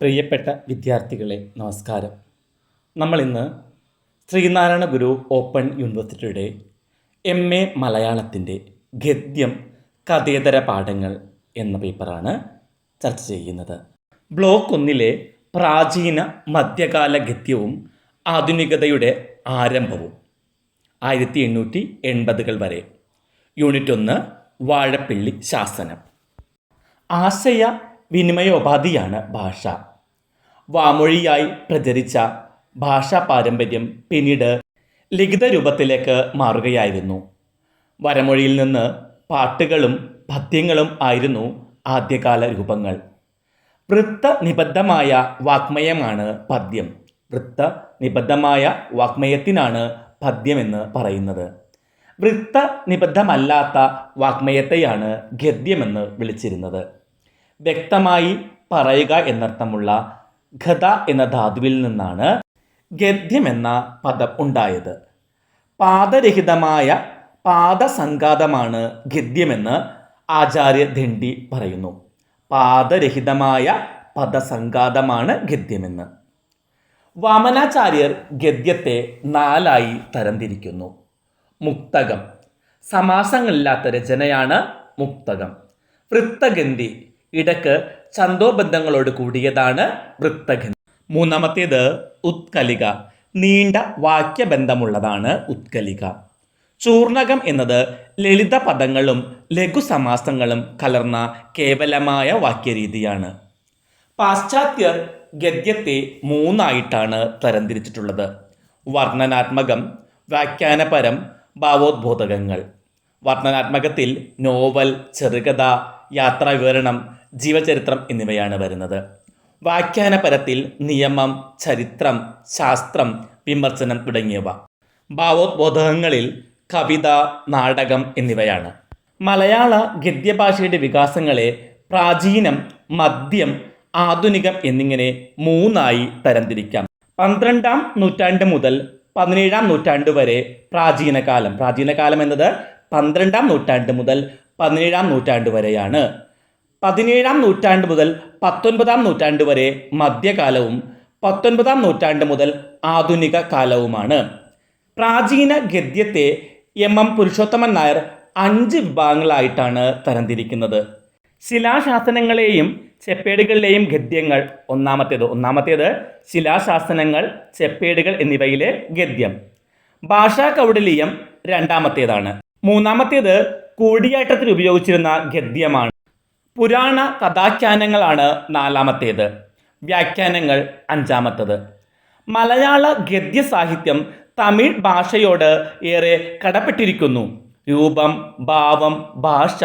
പ്രിയപ്പെട്ട വിദ്യാർത്ഥികളെ നമസ്കാരം. നമ്മളിന്ന് ശ്രീനാരായണ ഗുരു ഓപ്പൺ യൂണിവേഴ്സിറ്റിയുടെ എം എ മലയാളത്തിന്റെ ഗദ്യം കഥേതര പാഠങ്ങൾ എന്ന പേപ്പറാണ് ചർച്ച ചെയ്യുന്നത്. ബ്ലോക്ക് ഒന്നിലെ പ്രാചീന മധ്യകാല ഗദ്യവും ആധുനികതയുടെ ആരംഭവും ആയിരത്തി എണ്ണൂറ്റി എൺപതുകൾ വരെ. യൂണിറ്റ് ഒന്ന് വാഴപ്പിള്ളി ശാസനം. ആശയ വിനിമയോപാധിയാണ് ഭാഷ. വാമൊഴിയായി പ്രചരിച്ച ഭാഷാ പാരമ്പര്യം പിന്നീട് ലിഖിത രൂപത്തിലേക്ക് മാറുകയായിരുന്നു. വരമൊഴിയിൽ നിന്ന് പാട്ടുകളും പദ്യങ്ങളും ആയിരുന്നു ആദ്യകാല രൂപങ്ങൾ. വൃത്ത നിബദ്ധമായ വാഗ്മയമാണ് പദ്യം. വൃത്ത നിബദ്ധമായ വാഗ്മയത്തിനാണ് പദ്യമെന്ന് പറയുന്നത്. വൃത്ത നിബദ്ധമല്ലാത്ത വാഗ്മയത്തെയാണ് ഗദ്യമെന്ന് വിളിച്ചിരുന്നത്. വ്യക്തമായി പറയുക എന്നർത്ഥമുള്ള ഖത എന്ന ധാതുവിൽ നിന്നാണ് ഗദ്യം എന്ന പദം ഉണ്ടായത്. പാദരഹിതമായ പാദസംഘാതമാണ് ഗദ്യമെന്ന് ആചാര്യ ധണ്ഡി പറയുന്നു. പാദരഹിതമായ പദസംഘാതമാണ് ഗദ്യമെന്ന്. വാമനാചാര്യർ ഗദ്യത്തെ നാലായി തരംതിരിക്കുന്നു. മുക്തകം. സമാസങ്ങളില്ലാത്ത രചനയാണ് മുക്തകം. വൃത്തഗന്ധി ഇടയ്ക്ക് ചന്തോബന്ധങ്ങളോട് കൂടിയതാണ് വൃത്തഗന്ധി. മൂന്നാമത്തേത് ഉത്കലിക. നീണ്ട വാക്യബന്ധമുള്ളതാണ് ഉത്കലിക. ചൂർണകം എന്നത് ലളിത പദങ്ങളും ലഘുസമാസങ്ങളും കലർന്ന കേവലമായ വാക്യരീതിയാണ്. പാശ്ചാത്യർ ഗദ്യത്തെ മൂന്നായിട്ടാണ് തരംതിരിച്ചിട്ടുള്ളത്. വർണനാത്മകം വ്യാഖ്യാനപരം ഭാവോദ്ബോധകങ്ങൾ. വർണനാത്മകത്തിൽ നോവൽ ചെറുകഥ യാത്രാവിവരണം ജീവചരിത്രം എന്നിവയാണ് വരുന്നത്. വ്യാഖ്യാനപരത്തിൽ നിയമം ചരിത്രം ശാസ്ത്രം വിമർശനം തുടങ്ങിയവ. ഭാവോദ്ബോധകങ്ങളിൽ കവിത നാടകം എന്നിവയാണ്. മലയാള ഗദ്യഭാഷയുടെ വികാസങ്ങളെ പ്രാചീനം മദ്യം ആധുനികം എന്നിങ്ങനെ മൂന്നായി തരംതിരിക്കാം. പന്ത്രണ്ടാം നൂറ്റാണ്ട് മുതൽ പതിനേഴാം നൂറ്റാണ്ട് വരെ പ്രാചീനകാലം. പ്രാചീനകാലം എന്നത് പന്ത്രണ്ടാം നൂറ്റാണ്ട് മുതൽ പതിനേഴാം നൂറ്റാണ്ട് വരെയാണ്. പതിനേഴാം നൂറ്റാണ്ട് മുതൽ പത്തൊൻപതാം നൂറ്റാണ്ട് വരെ മധ്യകാലവും പത്തൊൻപതാം നൂറ്റാണ്ട് മുതൽ ആധുനിക കാലവുമാണ്. പ്രാചീന ഗദ്യത്തെ എം എം പുരുഷോത്തമൻ നായർ അഞ്ച് വിഭാഗങ്ങളായിട്ടാണ് തരംതിരിക്കുന്നത്. ശിലാശാസനങ്ങളെയും ചെപ്പേടുകളിലെയും ഗദ്യങ്ങൾ ഒന്നാമത്തേത്. ഒന്നാമത്തേത് ശിലാശാസനങ്ങൾ ചെപ്പേടുകൾ എന്നിവയിലെ ഗദ്യം. ഭാഷാ കൗടലീയം രണ്ടാമത്തേതാണ്. മൂന്നാമത്തേത് കൂടിയാട്ടത്തിൽ ഉപയോഗിച്ചിരുന്ന ഗദ്യമാണ്. പുരാണ കഥാഖ്യാനങ്ങളാണ് നാലാമത്തേത്. വ്യാഖ്യാനങ്ങൾ അഞ്ചാമത്തത്. മലയാള ഗദ്യ സാഹിത്യം തമിഴ് ഭാഷയോട് ഏറെ കടപ്പെട്ടിരിക്കുന്നു. രൂപം ഭാവം ഭാഷ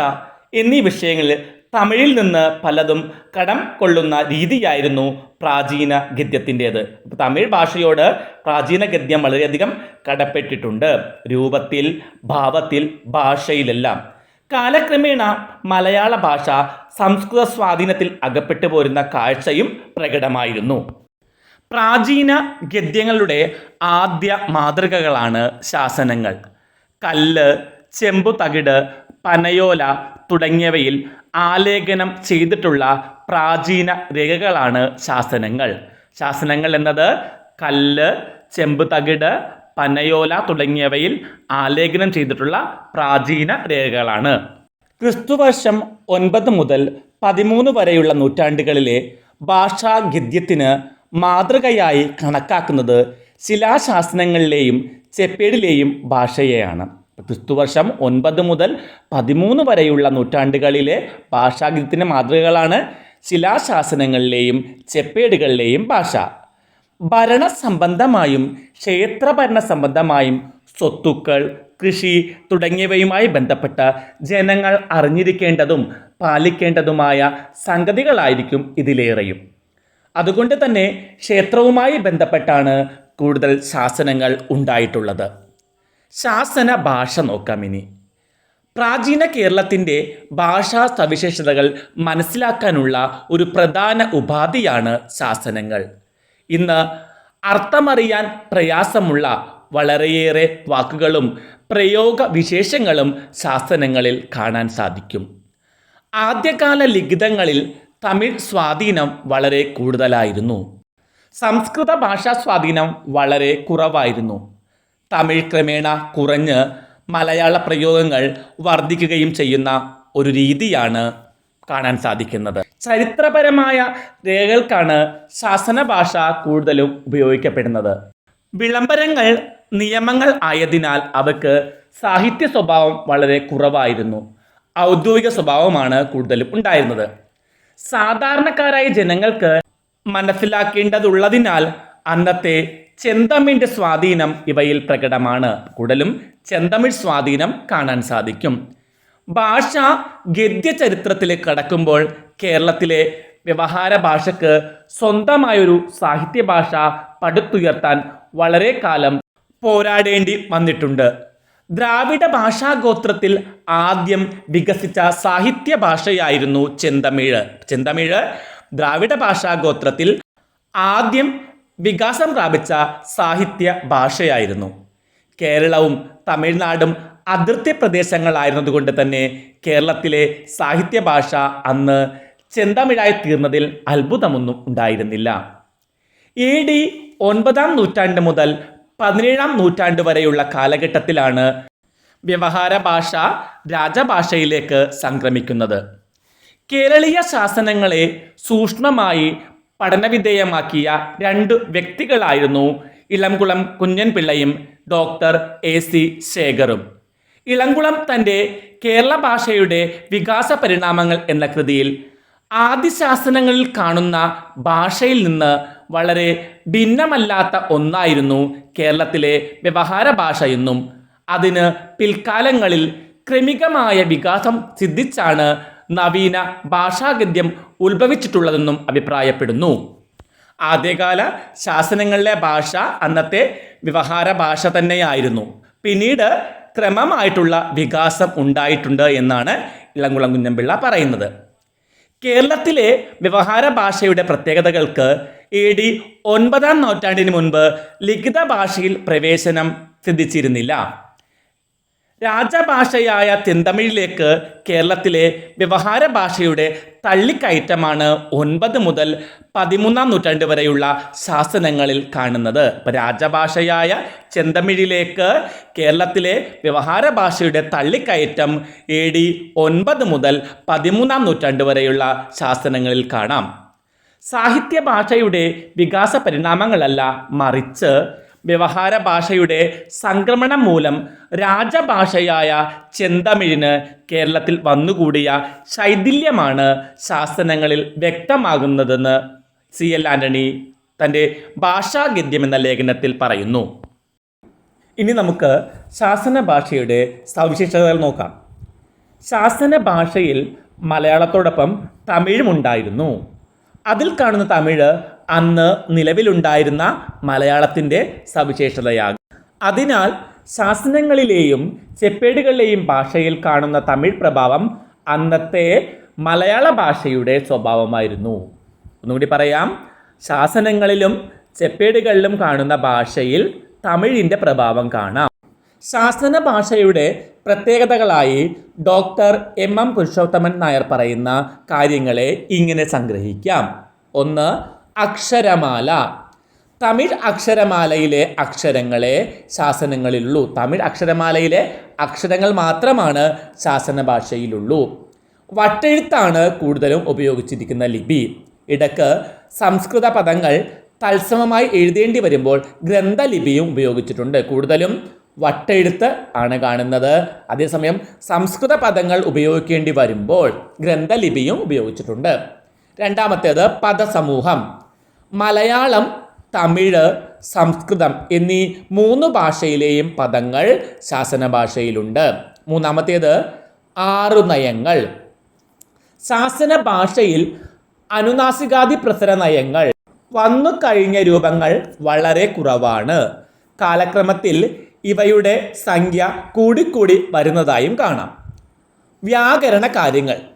എന്നീ വിഷയങ്ങളിൽ തമിഴിൽ നിന്ന് പലതും കടം കൊള്ളുന്ന രീതിയായിരുന്നു പ്രാചീന ഗദ്യത്തിന്റേത്. തമിഴ് ഭാഷയോട് പ്രാചീന ഗദ്യം വളരെയധികം കടപ്പെട്ടിട്ടുണ്ട്. രൂപത്തിൽ ഭാവത്തിൽ ഭാഷയിലെല്ലാം. കാലക്രമേണ മലയാള ഭാഷ സംസ്കൃത സ്വാധീനത്തിൽ അകപ്പെട്ടു പോരുന്ന കാഴ്ചയും പ്രകടമായിരുന്നു. പ്രാചീന ഗദ്യങ്ങളുടെ ആദ്യ മാതൃകകളാണ് ശാസനങ്ങൾ. കല്ല് ചെമ്പു തകിട് പനയോല തുടങ്ങിയവയിൽ ആലേഖനം ചെയ്തിട്ടുള്ള പ്രാചീന രേഖകളാണ് ശാസനങ്ങൾ. ശാസനങ്ങൾ എന്നത് കല്ല് ചെമ്പ് തകിട് പനയോല തുടങ്ങിയവയിൽ ആലേഖനം ചെയ്തിട്ടുള്ള പ്രാചീന രേഖകളാണ്. ക്രിസ്തുവർഷം ഒൻപത് മുതൽ പതിമൂന്ന് വരെയുള്ള നൂറ്റാണ്ടുകളിലെ ഭാഷാ ഗദ്യത്തിന് മാതൃകയായി കണക്കാക്കുന്നത് ശിലാശാസനങ്ങളിലെയും ചെപ്പേടിലെയും ഭാഷയെയാണ്. ക്രിസ്തുവർഷം ഒൻപത് മുതൽ പതിമൂന്ന് വരെയുള്ള നൂറ്റാണ്ടുകളിലെ ഭാഷാഗീതത്തിന്റെ മാതൃകകളാണ് ശിലാശാസനങ്ങളിലെയും ചെപ്പേടുകളിലെയും ഭാഷ. ഭരണ സംബന്ധമായും ക്ഷേത്രഭരണ സംബന്ധമായും സ്വത്തുക്കൾ കൃഷി തുടങ്ങിയവയുമായി ബന്ധപ്പെട്ട ജനങ്ങൾ അറിഞ്ഞിരിക്കേണ്ടതും പാലിക്കേണ്ടതുമായ സംഗതികളായിരിക്കും ഇതിലേറെയും. അതുകൊണ്ട് തന്നെ ക്ഷേത്രവുമായി ബന്ധപ്പെട്ടാണ് കൂടുതൽ ശാസനങ്ങൾ ഉണ്ടായിട്ടുള്ളത്. ശാസന ഭാഷ നോക്കാം ഇനി. പ്രാചീന കേരളത്തിന്റെ ഭാഷാ സവിശേഷതകൾ മനസ്സിലാക്കാനുള്ള ഒരു പ്രധാന ഉപാധിയാണ് ശാസനങ്ങൾ. ഇന്ന് അർത്ഥമറിയാൻ പ്രയാസമുള്ള വളരെയേറെ വാക്കുകളും പ്രയോഗ വിശേഷങ്ങളും ശാസനങ്ങളിൽ കാണാൻ സാധിക്കും. ആദ്യകാല ലിഖിതങ്ങളിൽ തമിഴ് സ്വാധീനം വളരെ കൂടുതലായിരുന്നു. സംസ്കൃത ഭാഷാ സ്വാധീനം വളരെ കുറവായിരുന്നു. തമിഴ് ക്രമേണ കുറഞ്ഞ് മലയാള പ്രയോഗങ്ങൾ വർദ്ധിക്കുകയും ചെയ്യുന്ന ഒരു രീതിയാണ് കാണാൻ സാധിക്കുന്നത്. ചരിത്രപരമായ രേഖകൾക്കാണ് ശാസന ഭാഷ കൂടുതലും ഉപയോഗിക്കപ്പെടുന്നത്. വിളംബരങ്ങൾ നിയമങ്ങൾ ആയതിനാൽ അവക്ക് സാഹിത്യ സ്വഭാവം വളരെ കുറവായിരുന്നു. ഔദ്യോഗിക സ്വഭാവമാണ് കൂടുതലും ഉണ്ടായിരുന്നത്. സാധാരണക്കാരായ ജനങ്ങൾക്ക് മനസ്സിലാക്കേണ്ടതുള്ളതിനാൽ അന്നത്തെ ചെന്തമിഴിന്റെ സ്വാധീനം ഇവയിൽ പ്രകടമാണ്. കൂടുതലും ചെന്തമിഴ് സ്വാധീനം കാണാൻ സാധിക്കും. ഭാഷ ഗദ്യ ചരിത്രത്തിലേക്ക് കടക്കുമ്പോൾ കേരളത്തിലെ വ്യവഹാര ഭാഷയ്ക്ക് സ്വന്തമായൊരു സാഹിത്യ ഭാഷ പടുത്തുയർത്താൻ വളരെ കാലം പോരാടേണ്ടി വന്നിട്ടുണ്ട്. ദ്രാവിഡ ഭാഷാഗോത്രത്തിൽ ആദ്യം വികസിച്ച സാഹിത്യ ഭാഷയായിരുന്നു ചെന്തമിഴ്. ചെന്തമിഴ് ദ്രാവിഡ ഭാഷാഗോത്രത്തിൽ ആദ്യം വികാസം പ്രാപിച്ച സാഹിത്യ ഭാഷയായിരുന്നു. കേരളവും തമിഴ്നാടും അതിർത്തി പ്രദേശങ്ങളായിരുന്നതുകൊണ്ട് തന്നെ കേരളത്തിലെ സാഹിത്യ ഭാഷ അന്ന് ചെന്തമിഴായി തീർന്നതിൽ അത്ഭുതമൊന്നും ഉണ്ടായിരുന്നില്ല. എ ഡി ഒൻപതാം നൂറ്റാണ്ട് മുതൽ പതിനേഴാം നൂറ്റാണ്ട് വരെയുള്ള കാലഘട്ടത്തിലാണ് വ്യവഹാര ഭാഷ രാജഭാഷയിലേക്ക് സംക്രമിക്കുന്നത്. കേരളീയ ശാസനങ്ങളെ സൂക്ഷ്മമായി പഠനവിധേയമാക്കിയ രണ്ട് വ്യക്തികളായിരുന്നു ഇളംകുളം കുഞ്ഞൻപിള്ളയും ഡോക്ടർ എ സി ശേഖറും. ഇളംകുളം തന്റെ കേരള ഭാഷയുടെ വികാസ പരിണാമങ്ങൾ എന്ന കൃതിയിൽ ആദിശാസനങ്ങളിൽ കാണുന്ന ഭാഷയിൽ നിന്ന് വളരെ ഭിന്നമല്ലാത്ത ഒന്നായിരുന്നു കേരളത്തിലെ വ്യവഹാര എന്നും അതിന് പിൽക്കാലങ്ങളിൽ ക്രമികമായ വികാസം സിദ്ധിച്ചാണ് നവീന ഭാഷാഗദ്യം ഉത്ഭവിച്ചിട്ടുള്ളതെന്നും അഭിപ്രായപ്പെടുന്നു. ആദ്യകാല ശാസനങ്ങളിലെ ഭാഷ അന്നത്തെ വ്യവഹാര ഭാഷ തന്നെയായിരുന്നു. പിന്നീട് ക്രമമായിട്ടുള്ള വികാസം ഉണ്ടായിട്ടുണ്ട് എന്നാണ് ഇളംകുളം കുഞ്ഞമ്പിള്ള പറയുന്നത്. കേരളത്തിലെ വ്യവഹാര ഭാഷയുടെ പ്രത്യേകതകൾക്ക് എ ഡി ഒൻപതാം നൂറ്റാണ്ടിന് മുൻപ് ലിഖിത ഭാഷയിൽ പ്രവേശനം സിദ്ധിച്ചിരുന്നില്ല. രാജഭാഷയായ തെന്തമിഴിലേക്ക് കേരളത്തിലെ വ്യവഹാര ഭാഷയുടെ തള്ളിക്കയറ്റമാണ് ഒൻപത് മുതൽ പതിമൂന്നാം നൂറ്റാണ്ട് വരെയുള്ള ശാസനങ്ങളിൽ കാണുന്നത്. ഇപ്പം രാജഭാഷയായ ചെന്തമിഴിലേക്ക് കേരളത്തിലെ വ്യവഹാര ഭാഷയുടെ തള്ളിക്കയറ്റം എ ഡി ഒൻപത് മുതൽ പതിമൂന്നാം നൂറ്റാണ്ട് വരെയുള്ള ശാസനങ്ങളിൽ കാണാം. സാഹിത്യ ഭാഷയുടെ വികാസ പരിണാമങ്ങളല്ല മറിച്ച് വ്യവഹാര ഭാഷയുടെ സംക്രമണം മൂലം രാജഭാഷയായ ചെന്തമിഴിന് കേരളത്തിൽ വന്നുകൂടിയ ശൈഥില്യമാണ് ശാസനങ്ങളിൽ വ്യക്തമാകുന്നതെന്ന് സി എൽ ആന്റണി തന്റെ ഭാഷാഗദ്യം എന്ന ലേഖനത്തിൽ പറയുന്നു. ഇനി നമുക്ക് ശാസന ഭാഷയുടെ സവിശേഷതകൾ നോക്കാം. ശാസന ഭാഷയിൽ മലയാളത്തോടൊപ്പം തമിഴുമുണ്ടായിരുന്നു അതിൽ കാണുന്ന തമിഴ് അന്ന് നിലവിലുണ്ടായിരുന്ന മലയാളത്തിന്റെ സവിശേഷതയാകും. അതിനാൽ ശാസനങ്ങളിലെയും ചെപ്പേടുകളിലെയും ഭാഷയിൽ കാണുന്ന തമിഴ് പ്രഭാവം അന്നത്തെ മലയാള ഭാഷയുടെ സ്വഭാവമായിരുന്നു. ഒന്നുകൂടി പറയാം. ശാസനങ്ങളിലും ചെപ്പേടുകളിലും കാണുന്ന ഭാഷയിൽ തമിഴിന്റെ പ്രഭാവം കാണാം. ശാസന ഭാഷയുടെ പ്രത്യേകതകളായി doctor M M Purushothaman Nair പറയുന്ന കാര്യങ്ങളെ ഇങ്ങനെ സംഗ്രഹിക്കാം. ഒന്ന് അക്ഷരമാല. തമിഴ് അക്ഷരമാലയിലെ അക്ഷരങ്ങളെ ശാസനങ്ങളിലുള്ളൂ. തമിഴ് അക്ഷരമാലയിലെ അക്ഷരങ്ങൾ മാത്രമാണ് ശാസന ഭാഷയിലുള്ളൂ. വട്ടെഴുത്താണ് കൂടുതലും ഉപയോഗിച്ചിരിക്കുന്ന ലിപി. ഇടയ്ക്ക് സംസ്കൃത പദങ്ങൾ തത്സമമായി എഴുതേണ്ടി വരുമ്പോൾ ഗ്രന്ഥലിപിയും ഉപയോഗിച്ചിട്ടുണ്ട്. കൂടുതലും വട്ടെഴുത്ത് ആണ് കാണുന്നത്. അതേസമയം സംസ്കൃത പദങ്ങൾ ഉപയോഗിക്കേണ്ടി വരുമ്പോൾ ഗ്രന്ഥലിപിയും ഉപയോഗിച്ചിട്ടുണ്ട്. രണ്ടാമത്തേത് പദസമൂഹം. മലയാളം തമിഴ് സംസ്കൃതം എന്നീ മൂന്ന് ഭാഷയിലെയും പദങ്ങൾ ശാസന ഭാഷയിലുണ്ട്. മൂന്നാമത്തേത് ആറു നയങ്ങൾ. ശാസന ഭാഷയിൽ അനുനാസികാദി പ്രസര നയങ്ങൾ. വന്നു കഴിഞ്ഞ രൂപങ്ങൾ വളരെ കുറവാണ്. കാലക്രമത്തിൽ ഇവയുടെ സംഖ്യ കൂടിക്കൂടി വരുന്നതായും കാണാം. വ്യാകരണ കാര്യങ്ങൾ.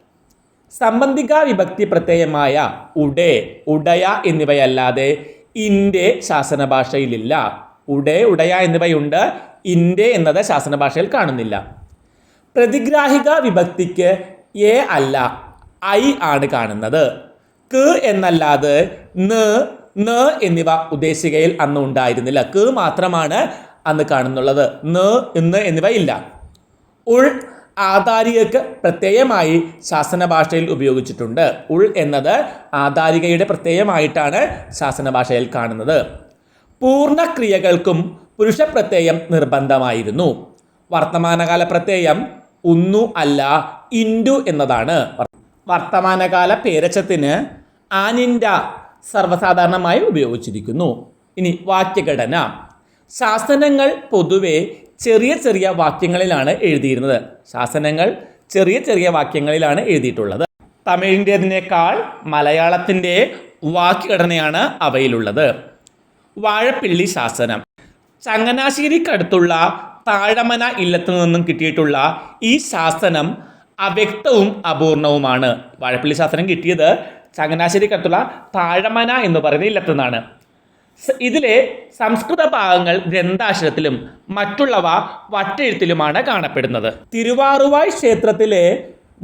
സംബന്ധിക വിഭക്തി പ്രത്യയമായ ഉടേ ഉടയ എന്നിവയല്ലാതെ ഇന്റെ ശാസന ഭാഷയിലില്ല ഉടേ ഉടയ എന്നിവയുണ്ട്. ഇന്റെ എന്നത് ശാസന ഭാഷയിൽ കാണുന്നില്ല. പ്രതിഗ്രാഹിക വിഭക്തിക്ക് എ അല്ല ഐ ആണ് കാണുന്നത്. ക് എന്നല്ലാതെ ന ന എന്നിവ ഉദ്ദേശികയിൽ അന്ന് ഉണ്ടായിരുന്നില്ല. ക് മാത്രമാണ് അന്ന് കാണുന്നുള്ളത്. ന് ഇന്ന് എന്നിവ ഇല്ല. ഉൾ ആധാരികക്ക് പ്രത്യേകമായി ശാസന ഭാഷയിൽ ഉപയോഗിച്ചിട്ടുണ്ട്. ഉൾ എന്നത് ആധാരികയുടെ പ്രത്യയമായിട്ടാണ് ശാസന ഭാഷയിൽ കാണുന്നത്. പൂർണക്രിയകൾക്കും പുരുഷ പ്രത്യയം നിർബന്ധമായിരുന്നു. വർത്തമാനകാല പ്രത്യയം ഉന്നു അല്ല ഇൻഡു എന്നതാണ്. വർത്തമാനകാല പേരച്ചത്തിന് ആനിൻഡ സർവസാധാരണമായി ഉപയോഗിച്ചിരിക്കുന്നു. ഇനി വാക്യഘടന. ശാസനങ്ങൾ പൊതുവെ ചെറിയ ചെറിയ വാക്യങ്ങളിലാണ് എഴുതിയിരുന്നത്. ശാസനങ്ങൾ ചെറിയ ചെറിയ വാക്യങ്ങളിലാണ് എഴുതിയിട്ടുള്ളത്. തമിഴിന്റെതിനേക്കാൾ മലയാളത്തിന്റെ വാക്യഘടനയാണ് അവയിലുള്ളത്. വാഴപ്പിള്ളി ശാസനം. ചങ്ങനാശ്ശേരിക്കടുത്തുള്ള താഴമന ഇല്ലത്തു നിന്നും കിട്ടിയിട്ടുള്ള ഈ ശാസനം അവ്യക്തവും അപൂർണവുമാണ്. വാഴപ്പിള്ളി ശാസനം കിട്ടിയത് ചങ്ങനാശ്ശേരിക്കടുത്തുള്ള താഴമന എന്ന് പറയുന്ന ഇല്ലത്തു നിന്നാണ്. ഇതിലെ സംസ്കൃത ഭാഗങ്ങൾ ഗ്രന്ഥാക്ഷരത്തിലും മറ്റുള്ളവ വട്ടെഴുത്തിലുമാണ് കാണപ്പെടുന്നത്. തിരുവാറുവായ് ക്ഷേത്രത്തിലെ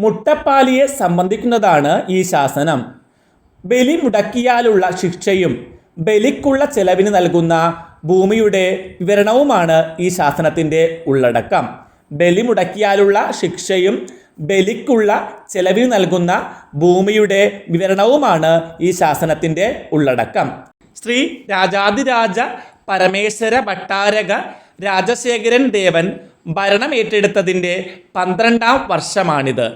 മുട്ടപ്പാലിയെ സംബന്ധിക്കുന്നതാണ് ഈ ശാസനം. ബലി മുടക്കിയാലുള്ള ശിക്ഷയും ബലിക്കുള്ള ചെലവിന് നൽകുന്ന ഭൂമിയുടെ വിവരണവുമാണ് ഈ ശാസനത്തിന്റെ ഉള്ളടക്കം. ബലി മുടക്കിയാലുള്ള ശിക്ഷയും ബലിക്കുള്ള ചെലവിന് നൽകുന്ന ഭൂമിയുടെ വിവരണവുമാണ് ഈ ശാസനത്തിന്റെ ഉള്ളടക്കം. ശ്രീ രാജാതിരാജ പരമേശ്വര ഭട്ടാരക രാജശേഖരൻ ദേവൻ ഭരണം ഏറ്റെടുത്തതിന്റെ പന്ത്രണ്ടാം വർഷമാണിത്.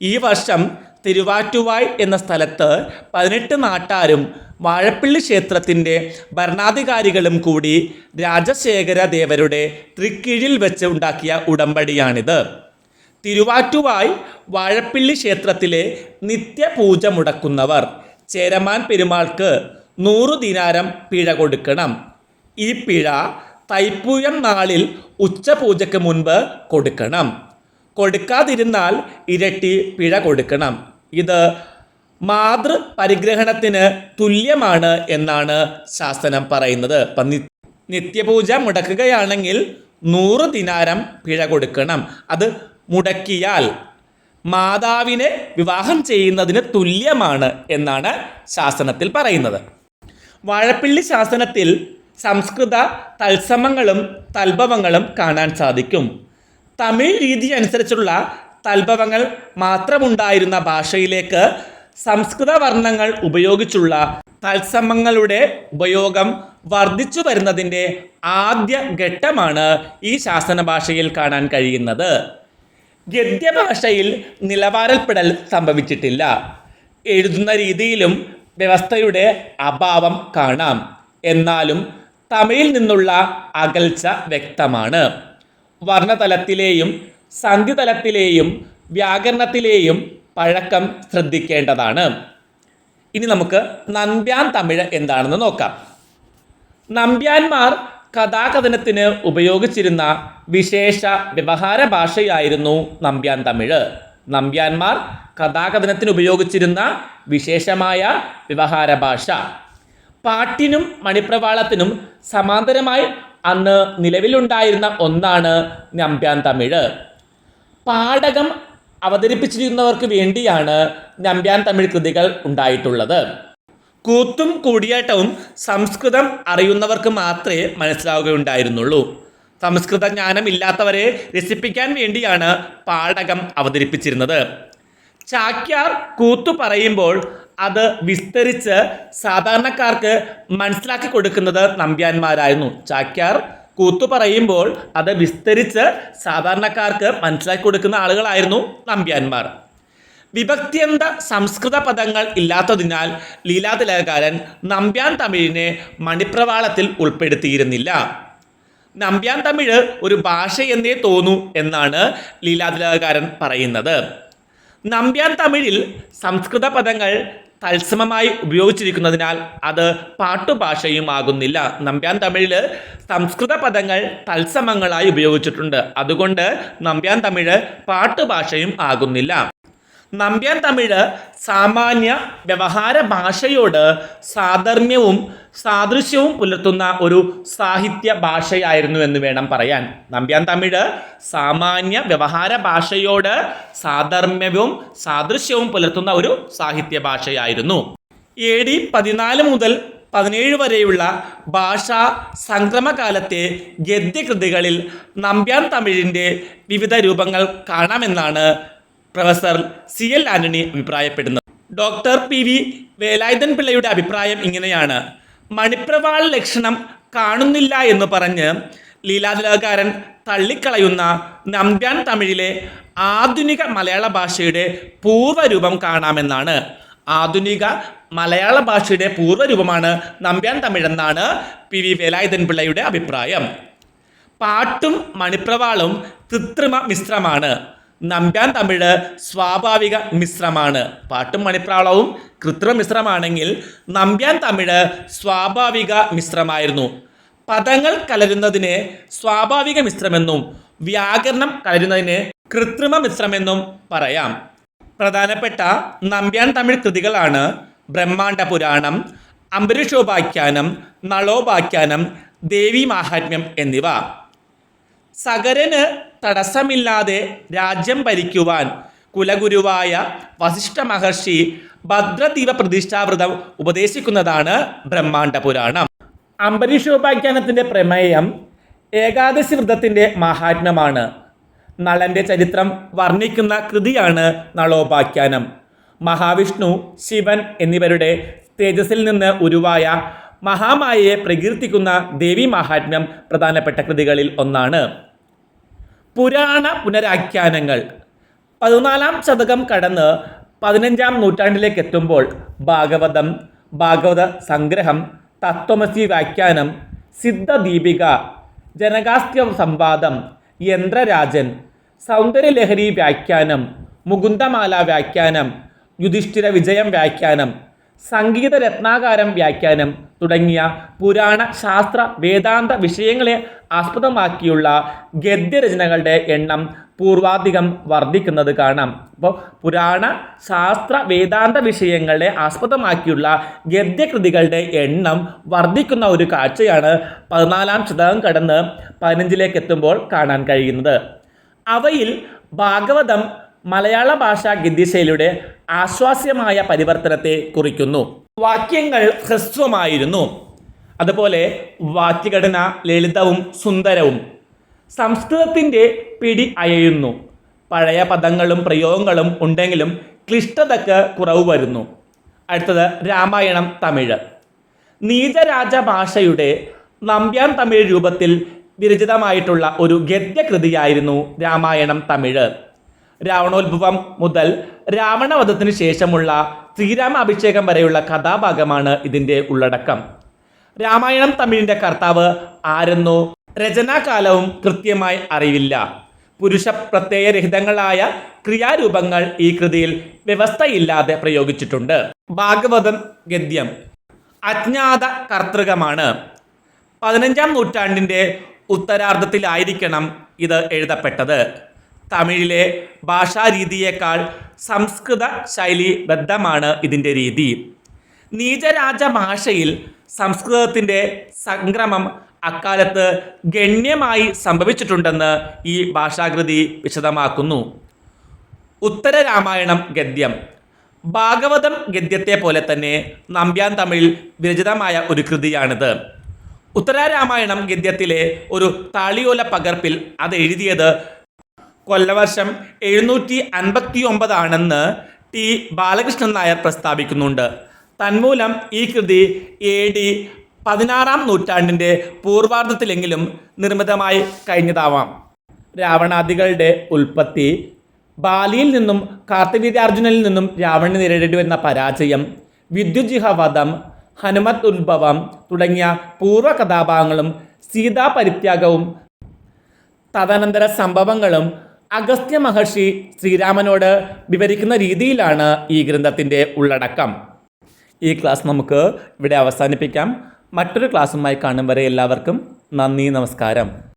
ഈ വർഷം തിരുവാറ്റുവായ് എന്ന സ്ഥലത്ത് പതിനെട്ട് നാട്ടാരും വാഴപ്പിള്ളി ക്ഷേത്രത്തിന്റെ ഭരണാധികാരികളും കൂടി രാജശേഖര ദേവരുടെ തൃക്കീഴിൽ വെച്ച് ഉണ്ടാക്കിയ ഉടമ്പടിയാണിത്. തിരുവാറ്റുവായ് വാഴപ്പിള്ളി ക്ഷേത്രത്തിലെ നിത്യപൂജ മുടക്കുന്നവർ ചേരമാൻ പെരുമാൾക്ക് നൂറു ദിനാരം പിഴ കൊടുക്കണം. ഈ പിഴ തൈപ്പൂയം നാളിൽ ഉച്ചപൂജയ്ക്ക് മുൻപ് കൊടുക്കണം. കൊടുക്കാതിരുന്നാൽ ഇരട്ടി പിഴ കൊടുക്കണം. ഇത് മാതൃ പരിഗ്രഹണത്തിന് തുല്യമാണ് എന്നാണ് ശാസനം പറയുന്നത്. അപ്പം നിത്യപൂജ മുടക്കുകയാണെങ്കിൽ നൂറ് ദിനാരം പിഴ കൊടുക്കണം. അത് മുടക്കിയാൽ മാതാവിനെ വിവാഹം ചെയ്യുന്നതിന് തുല്യമാണ് എന്നാണ് ശാസനത്തിൽ പറയുന്നത്. വാഴപ്പിള്ളി ശാസനത്തിൽ സംസ്കൃത തത്സമങ്ങളും തൽഭവങ്ങളും കാണാൻ സാധിക്കും. തമിഴ് രീതി അനുസരിച്ചുള്ള തൽഭവങ്ങൾ മാത്രമുണ്ടായിരുന്ന ഭാഷയിലേക്ക് സംസ്കൃത വർണങ്ങൾ ഉപയോഗിച്ചുള്ള തത്സമങ്ങളുടെ ഉപയോഗം വർദ്ധിച്ചു വരുന്നതിന്റെ ആദ്യ ഘട്ടമാണ് ഈ ശാസന ഭാഷയിൽ കാണാൻ കഴിയുന്നത്. ഗദ്യഭാഷയിൽ നിലവാരപ്പെടൽ സംഭവിച്ചിട്ടില്ല. എഴുതുന്ന രീതിയിലും വ്യവസ്ഥയുടെ അഭാവം കാണാം. എന്നാലും തമിഴിൽ നിന്നുള്ള അകൽച്ച വ്യക്തമാണ്. വർണതലത്തിലെയും സന്ധിതലത്തിലെയും വ്യാകരണത്തിലെയും പഴക്കം ശ്രദ്ധിക്കേണ്ടതാണ്. ഇനി നമുക്ക് നമ്പ്യാൻ തമിഴ് എന്താണെന്ന് നോക്കാം. നമ്പ്യാന്മാർ കഥാകഥനത്തിന് ഉപയോഗിച്ചിരുന്ന വിശേഷ വ്യവഹാര ഭാഷയായിരുന്നു നമ്പ്യാൻ തമിഴ്. നമ്പ്യാന്മാർ കഥാകഥനത്തിന് ഉപയോഗിച്ചിരുന്ന വിശേഷമായ വ്യവഹാര ഭാഷ. പാട്ടിനും മണിപ്രവാളത്തിനും സമാന്തരമായി അന്ന് നിലവിലുണ്ടായിരുന്ന ഒന്നാണ് നമ്പ്യാൻ തമിഴ്. പാടകം അവതരിപ്പിച്ചിരുന്നവർക്ക് വേണ്ടിയാണ് നമ്പ്യാൻ തമിഴ് കൃതികൾ ഉണ്ടായിട്ടുള്ളത്. കൂത്തും കൂടിയാട്ടവും സംസ്കൃതം അറിയുന്നവർക്ക് മാത്രമേ മനസ്സിലാവുകയുണ്ടായിരുന്നുള്ളൂ. സംസ്കൃത ജ്ഞാനം ഇല്ലാത്തവരെ രസിപ്പിക്കാൻ വേണ്ടിയാണ് പാടകം അവതരിപ്പിച്ചിരുന്നത്. ചാക്യാർ കൂത്തു പറയുമ്പോൾ അത് വിസ്തരിച്ച് സാധാരണക്കാർക്ക് മനസ്സിലാക്കി കൊടുക്കുന്നത് നമ്പ്യാന്മാരായിരുന്നു. ചാക്യാർ കൂത്തു പറയുമ്പോൾ അത് വിസ്തരിച്ച് സാധാരണക്കാർക്ക് മനസ്സിലാക്കി കൊടുക്കുന്ന ആളുകളായിരുന്നു നമ്പ്യാന്മാർ. വിഭക്തിയന്ത സംസ്കൃത പദങ്ങൾ ഇല്ലാത്തതിനാൽ ലീലാതിലകാരൻ നമ്പ്യാൻ തമിഴിനെ മണിപ്രവാളത്തിൽ ഉൾപ്പെടുത്തിയിരുന്നില്ല. നമ്പ്യാൻ തമിഴ് ഒരു ഭാഷ എന്നേ തോന്നൂ എന്നാണ് ലീലാതിലകാരൻ പറയുന്നത്. നമ്പ്യാൻ തമിഴിൽ സംസ്കൃത പദങ്ങൾ തത്സമമായി ഉപയോഗിച്ചിരിക്കുന്നതിനാൽ അത് പാട്ടുഭാഷയുമാകുന്നില്ല. നമ്പ്യാൻ തമിഴിൽ സംസ്കൃത പദങ്ങൾ തത്സമങ്ങളായി ഉപയോഗിച്ചിട്ടുണ്ട്. അതുകൊണ്ട് നമ്പ്യാൻ തമിഴ് പാട്ടുഭാഷയും ആകുന്നില്ല. നമ്പ്യാൻ തമിഴ് സാമാന്യ വ്യവഹാര ഭാഷയോട് സാധർമ്യവും സാദൃശ്യവും പുലർത്തുന്ന ഒരു സാഹിത്യ ഭാഷയായിരുന്നു എന്ന് വേണം പറയാൻ. നമ്പ്യാൻ തമിഴ് സാമാന്യ വ്യവഹാര ഭാഷയോട് സാധർമ്യവും സാദൃശ്യവും പുലർത്തുന്ന ഒരു സാഹിത്യ ഭാഷയായിരുന്നു. എ ഡി പതിനാല് മുതൽ പതിനേഴ് വരെയുള്ള ഭാഷാ സംക്രമകാലത്തെ ഗദ്യകൃതികളിൽ നമ്പ്യാൻ തമിഴിന്റെ വിവിധ രൂപങ്ങൾ കാണാമെന്നാണ് പ്രൊഫസർ സി എൽ ആന്റണി അഭിപ്രായപ്പെടുന്നു. ഡോക്ടർ പി വി വേലായുധൻ പിള്ളയുടെ അഭിപ്രായം ഇങ്ങനെയാണ്. മണിപ്രവാൾ ലക്ഷണം കാണുന്നില്ല എന്ന് പറഞ്ഞ് ലീലാതിലകാരൻ തള്ളിക്കളയുന്ന നമ്പ്യാൻ തമിഴിലെ ആധുനിക മലയാള ഭാഷയുടെ പൂർവരൂപം കാണാമെന്നാണ്. ആധുനിക മലയാള ഭാഷയുടെ പൂർവരൂപമാണ് നമ്പ്യാൻ തമിഴെന്നാണ് പി വി വേലായുധൻ പിള്ളയുടെ അഭിപ്രായം. പാട്ടും മണിപ്രവാളും കൃത്രിമ മിശ്രമാണ്. നമ്പ്യാൻ തമിഴ് സ്വാഭാവിക മിശ്രമാണ്. പാട്ടും മണിപ്രാളവും കൃത്രിമ മിശ്രമാണെങ്കിൽ നമ്പ്യാൻ തമിഴ് സ്വാഭാവിക മിശ്രമായിരുന്നു. പദങ്ങൾ കലരുന്നതിനെ സ്വാഭാവിക മിശ്രമെന്നും വ്യാകരണം കലരുന്നതിനെ കൃത്രിമ മിശ്രമെന്നും പറയാം. പ്രധാനപ്പെട്ട നമ്പ്യാൻ തമിഴ് കൃതികളാണ് ബ്രഹ്മാണ്ഡ പുരാണം അംബരീഷോപാഖ്യാനം നളോപാഖ്യാനം ദേവി മാഹാത്മ്യം എന്നിവ. സഗരന് തടസ്സമില്ലാതെ രാജ്യം ഭരിക്കുവാൻ കുലഗുരുവായ വസിഷ്ഠ മഹർഷി ഭദ്രദീപ പ്രതിഷ്ഠാവൃതം ഉപദേശിക്കുന്നതാണ് ബ്രഹ്മാണ്ഡ പുരാണം. അംബരീഷോപാഖ്യാനത്തിന്റെ പ്രമേയം ഏകാദശി വ്രതത്തിന്റെ മഹാത്മ്യമാണ്. നളന്റെ ചരിത്രം വർണിക്കുന്ന കൃതിയാണ് നളോപാഖ്യാനം. മഹാവിഷ്ണു ശിവൻ എന്നിവരുടെ തേജസ്സിൽ നിന്ന് ഉരുവായ മഹാമായയെ പ്രകീർത്തിക്കുന്ന ദേവി മഹാത്മ്യം പ്രധാനപ്പെട്ട കൃതികളിൽ ഒന്നാണ്. പുരാണ പുനരാഖ്യാനങ്ങൾ. പതിനാലാം ശതകം കടന്ന് പതിനഞ്ചാം നൂറ്റാണ്ടിലേക്ക് എത്തുമ്പോൾ ഭാഗവതം ഭാഗവത സംഗ്രഹം തത്വമസി വ്യാഖ്യാനം സിദ്ധദീപിക ജനകാസ്ത്യ സംവാദം യന്ത്രരാജൻ സൗന്ദര്യലഹരി വ്യാഖ്യാനം മുകുന്ദമാല വ്യാഖ്യാനം യുധിഷ്ഠിര വിജയം വ്യാഖ്യാനം സംഗീത രത്നാകാരം വ്യാഖ്യാനം തുടങ്ങിയ പുരാണ ശാസ്ത്ര വേദാന്ത വിഷയങ്ങളെ ആസ്പദമാക്കിയുള്ള ഗദ്യരചനകളുടെ എണ്ണം പൂർവാധികം വർദ്ധിക്കുന്നത് കാണാം. അപ്പോൾ പുരാണ ശാസ്ത്ര വേദാന്ത വിഷയങ്ങളെ ആസ്പദമാക്കിയുള്ള ഗദ്യകൃതികളുടെ എണ്ണം വർദ്ധിക്കുന്ന ഒരു കാഴ്ചയാണ് പതിനാലാം ശതകം കടന്ന് പതിനഞ്ചിലേക്ക് എത്തുമ്പോൾ കാണാൻ കഴിയുന്നത്. അവയിൽ ഭാഗവതം മലയാള ഭാഷാ ഗദ്യശൈലിയുടെ ആശ്വാസ്യമായ പരിവർത്തനത്തെ കുറിക്കുന്നു. വാക്യങ്ങൾ ഹ്രസ്വമായിരുന്നു. അതുപോലെ വാക്യഘടന ലളിതവും സുന്ദരവും. സംസ്കൃതത്തിന്റെ പിടി അയയുന്നു. പഴയ പദങ്ങളും പ്രയോഗങ്ങളും ഉണ്ടെങ്കിലും ക്ലിഷ്ടതക്ക് കുറവ് വരുന്നു. അടുത്തത് രാമായണം തമിഴ്. നീചരാജ ഭാഷയുടെ നമ്പ്യാൻ തമിഴ് രൂപത്തിൽ വിരചിതമായിട്ടുള്ള ഒരു ഗദ്യകൃതിയായിരുന്നു രാമായണം തമിഴ്. രാവണോത്ഭവം മുതൽ രാവണവധത്തിന് ശേഷമുള്ള ശ്രീരാമ അഭിഷേകം വരെയുള്ള കഥാഭാഗമാണ് ഇതിന്റെ ഉള്ളടക്കം. രാമായണം തമിഴിന്റെ കർത്താവ് ആരെന്നോ രചനാകാലവും കൃത്യമായി അറിയില്ല. പുരുഷ പ്രത്യയരഹിതങ്ങളായ ക്രിയാരൂപങ്ങൾ ഈ കൃതിയിൽ വ്യവസ്ഥയില്ലാതെ പ്രയോഗിച്ചിട്ടുണ്ട്. ഭാഗവതം ഗദ്യം. അജ്ഞാത കർത്തൃകമാണ്. പതിനഞ്ചാം നൂറ്റാണ്ടിന്റെ ഉത്തരാർദ്ധത്തിലായിരിക്കണം ഇത് എഴുതപ്പെട്ടത്. തമിഴിലെ ഭാഷാരീതിയേക്കാൾ സംസ്കൃത ശൈലി ബദ്ധമാണ് ഇതിന്റെ രീതി. നീചരാജ ഭാഷയിൽ സംസ്കൃതത്തിന്റെ സംക്രമം അക്കാലത്ത് ഗണ്യമായി സംഭവിച്ചിട്ടുണ്ടെന്ന് ഈ ഭാഷാകൃതി വിശദമാക്കുന്നു. ഉത്തര രാമായണം ഗദ്യം. ഭാഗവതം ഗദ്യത്തെ പോലെ തന്നെ നമ്പ്യാൻ തമിഴിൽ വിരചിതമായ ഒരു കൃതിയാണിത്. ഉത്തര രാമായണം ഗദ്യത്തിലെ ഒരു താളിയോല പകർപ്പിൽ അത് എഴുതിയത് കൊല്ലവർഷം എഴുന്നൂറ്റി അൻപത്തി ഒമ്പതാണെന്ന് ടി ബാലകൃഷ്ണൻ നായർ പ്രസ്താവിക്കുന്നുണ്ട്. തന്മൂലം ഈ കൃതി എ ഡി പതിനാറാം നൂറ്റാണ്ടിന്റെ പൂർവാർദ്ധത്തിലെങ്കിലും നിർമ്മിതമായി കഴിഞ്ഞതാവാം. രാവണാദികളുടെ ഉൽപ്പത്തി ബാലിയിൽ നിന്നും കാർത്തിവീര്യാർജുനിൽ നിന്നും രാവണന് നേരിടേണ്ടി വരുന്ന പരാജയം വിദ്യുജിഹവധം ഹനുമത് ഉത്ഭവം തുടങ്ങിയ പൂർവ കഥാഭാഗങ്ങളും സീതാ പരിത്യാഗവും തദനന്തര സംഭവങ്ങളും അഗസ്ത്യ മഹർഷി ശ്രീരാമനോട് വിവരിക്കുന്ന രീതിയിലാണ് ഈ ഗ്രന്ഥത്തിന്റെ ഉള്ളടക്കം. ഈ ക്ലാസ് നമുക്ക് ഇവിടെ അവസാനിപ്പിക്കാം. മറ്റൊരു ക്ലാസ്സുമായി കാണും വരെ എല്ലാവർക്കും നന്ദി നമസ്കാരം.